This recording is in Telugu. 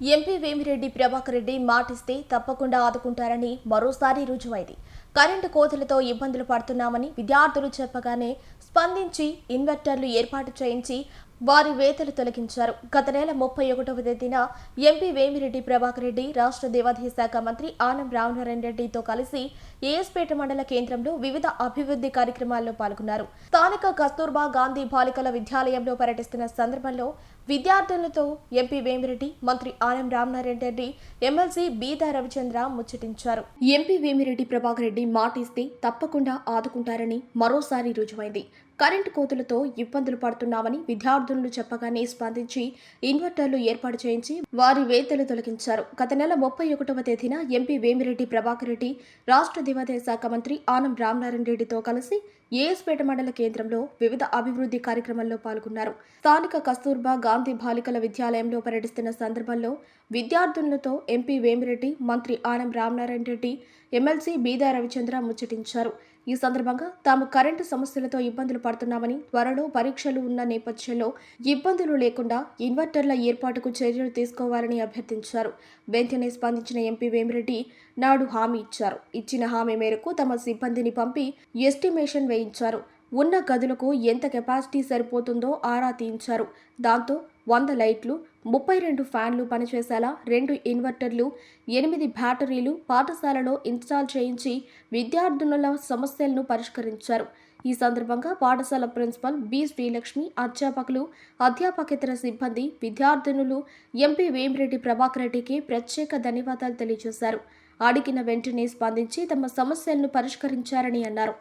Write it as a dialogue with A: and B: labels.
A: ఎంపీ వేమిరెడ్డి ప్రభాకర్ రెడ్డి మాటిస్తే తప్పకుండా ఆదుకుంటారని మరోసారి రుజువైంది. కరెంటు కోతలతో ఇబ్బందులు పడుతున్నామని విద్యార్థులు చెప్పగానే స్పందించి ఇన్వర్టర్లు ఏర్పాటు చేయించి వారి వేతలు తొలగించారు. గత నెల ముప్పై ఒకటవ తేదీన ఎంపీ వేమిరెడ్డి ప్రభాకర్ రెడ్డి రాష్ట్ర దేవాదాయ శాఖ మంత్రి ఆనం రామనారాయణ రెడ్డితో కలిసి ఏఎస్పేట మండల కేంద్రంలో వివిధ అభివృద్ధి కార్యక్రమాల్లో పాల్గొన్నారు. స్థానిక కస్తూర్బా గాంధీ బాలికల విద్యాలయంలో పర్యటిస్తున్న సందర్భంలో విద్యార్థులతో ఎంపీ వేమిరెడ్డి మంత్రి ఆనం రామనారాయణ రెడ్డి ఎమ్మెల్సీ బీదా రవిచంద్ర ముచ్చటించారు. ఎంపీ వేమిరెడ్డి ప్రభాకర్ రెడ్డి మాటిస్తే తప్పకుండా ఆదుకుంటారని మరోసారి రుజువైంది. కరెంటు కోతులతో ఇబ్బందులు పడుతున్నామని విద్యార్థులను చెప్పగానే స్పందించి ఇన్వర్టర్లు ఏర్పాటు చేయించి వారి వేతలు తొలగించారు. గత నెల ముప్పై ఒకటవ తేదీన ఎంపీ వేమిరెడ్డి ప్రభాకర్ రెడ్డి రాష్ట్ర దేవాదాయ శాఖ మంత్రి ఆనం రామనారాయణ రెడ్డితో కలిసి ఏఎస్పేట మండల కేంద్రంలో వివిధ అభివృద్ధి కార్యక్రమాల్లో పాల్గొన్నారు. స్థానిక కస్తూర్బా గాంధీ బాలికల విద్యాలయంలో పర్యటిస్తున్న సందర్భంలో విద్యార్థులతో ఎంపీ వేమిరెడ్డి మంత్రి ఆనం రామనారాయణ రెడ్డి ఎమ్మెల్సీ బీదా రవిచంద్ర ముచ్చటించారు. ఈ సందర్భంగా తాము కరెంటు సమస్యలతో ఇబ్బందులు పడుతున్నామని త్వరలో పరీక్షలు ఉన్న నేపథ్యంలో ఇబ్బందులు లేకుండా ఇన్వర్టర్ల ఏర్పాటుకు చర్యలు తీసుకోవాలని అభ్యర్థించారు. వెంటనే స్పందించిన ఎంపీ వేమిరెడ్డి నాడు హామీ ఇచ్చారు. ఇచ్చిన హామీ మేరకు తమ సిబ్బందిని పంపి ఎస్టిమేషన్ వేయించారు. ఉన్న గదులకు ఎంత కెపాసిటీ సరిపోతుందో ఆరా తీయించారు. దాంతో వంద లైట్లు ముప్పై రెండు ఫ్యాన్లు పనిచేసేలా రెండు ఇన్వర్టర్లు ఎనిమిది బ్యాటరీలు పాఠశాలలో ఇన్స్టాల్ చేయించి విద్యార్థినుల సమస్యలను పరిష్కరించారు. ఈ సందర్భంగా పాఠశాల ప్రిన్సిపల్ బి. శ్రీలక్ష్మి అధ్యాపకులు అధ్యాపకేతర సిబ్బంది విద్యార్థినులు ఎంపీ వేమిరెడ్డి ప్రభాకర్ రెడ్డికి ప్రత్యేక ధన్యవాదాలు తెలియజేశారు. అడిగిన వెంటనే స్పందించి తమ సమస్యలను పరిష్కరించారని అన్నారు.